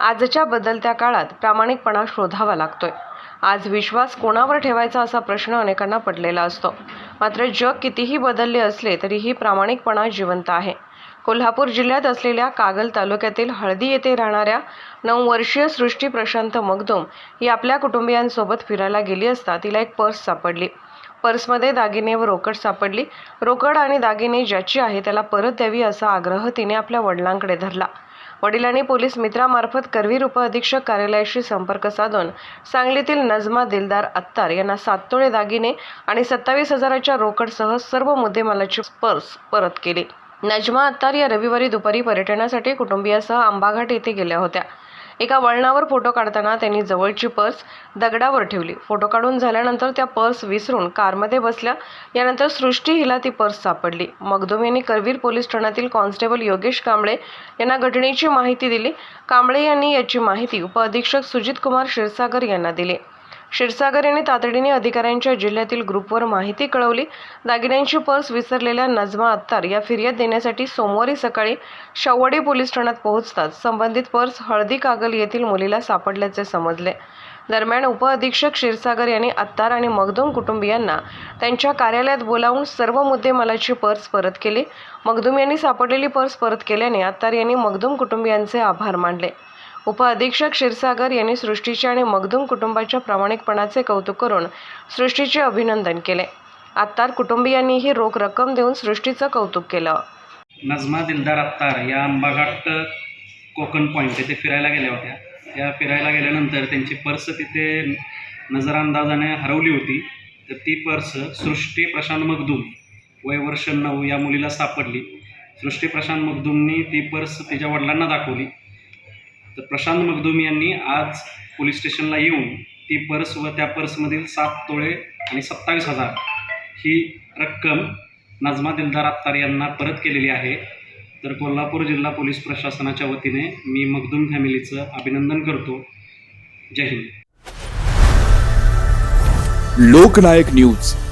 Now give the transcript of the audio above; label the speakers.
Speaker 1: आजच्या बदलत्या काळात प्रामाणिकपणा शोधावा लागतोय. आज विश्वास कोणावर ठेवायचा असा प्रश्न अनेकांना पडलेला असतो. मात्र जग कितीही बदलले असले तरीही प्रामाणिकपणा जिवंत आहे. कोल्हापूर जिल्ह्यात असलेल्या कागल तालुक्यातील हळदी येथे राहणाऱ्या नऊ वर्षीय सृष्टी प्रशांत मगदुम ही आपल्या कुटुंबियांसोबत फिरायला गेली असता तिला एक पर्स सापडली. पर्समध्ये दागिने व रोकड सापडली. रोकड आणि दागिने ज्याची आहे त्याला परत द्यावी असा आग्रह तिने आपल्या वडिलांकडे धरला. वडिलांनी पोलीस मित्रामार्फत करवीर उपअधीक्षक कार्यालयाशी संपर्क साधून सांगलीतील नजमा दिलदार अत्तार यांना साततोळे दागिने आणि सत्तावीस हजाराच्या रोकडसह सर्व मुद्देमालाची पर्स परत केली. नजमा अत्तार या रविवारी दुपारी पर्यटनासाठी कुटुंबियासह आंबाघाट येथे गेल्या होत्या. एका वळणावर फोटो काढताना त्यांनी जवळची पर्स दगडावर ठेवली. फोटो काढून झाल्यानंतर त्या पर्स विसरून कारमध्ये बसल्या. यानंतर सृष्टी हिला ती पर्स सापडली. मगदुम यांनी करवीर पोलीस ठाण्यातील कॉन्स्टेबल योगेश कांबळे यांना घटनेची माहिती दिली. कांबळे यांनी याची माहिती उपअधीक्षक सुजित कुमार क्षीरसागर यांना दिली. क्षीरसागर यांनी तातडीने अधिकाऱ्यांच्या जिल्ह्यातील ग्रुपवर माहिती कळवली. दागिन्यांची पर्स विसरलेल्या नजमा अत्तार या फिर्याद देण्यासाठी सोमवारी सकाळी शवडी पोलीस ठाण्यात पोहोचताच संबंधित पर्स हळदी कागल येथील मुलीला सापडल्याचे समजले. दरम्यान उपअधीक्षक क्षीरसागर यांनी अत्तार आणि मगदूम कुटुंबियांना त्यांच्या कार्यालयात बोलावून सर्व मुद्देमालाची पर्स परत केली. मगदूम यांनी सापडलेली पर्स परत केल्याने अत्तार यांनी मगदूम कुटुंबियांचे आभार मानले. उपअधीक्षक क्षीरसागर यांनी सृष्टीचे आणि मगदूम कुटुंबाच्या प्रामाणिकपणाचे कौतुक करून सृष्टीचे अभिनंदन केले. आत्तार कुटुंबियांनीही रोख रक्कम देऊन सृष्टीचं कौतुक केलं.
Speaker 2: नजमा दिलदार अत्तार या आंबाघाट कोकण पॉईंट तिथे फिरायला गेल्या होत्या. त्या फिरायला गेल्यानंतर त्यांची पर्स तिथे नजरअंदाजाने हरवली होती. तर ती पर्स सृष्टी प्रशांत मगदूम वय वर्ष नऊ या मुलीला सापडली. सृष्टी प्रशांत मगदूमनी ती पर्स तिच्या वडिलांना दाखवली. तर प्रशांत मगदूम यांनी आज पोलीस स्टेशनला येऊन ती पर्स व त्या पर्समधील सात तोळे आणि सत्तावीस हजार ही रक्कम नजमा दिलदार अत्तार यांना परत केलेली आहे. तर कोल्हापूर जिल्हा पोलीस प्रशासनाच्या वतीने मी मगदूम फॅमिलीचं अभिनंदन करतो. जय हिंद.
Speaker 3: लोकनायक न्यूज.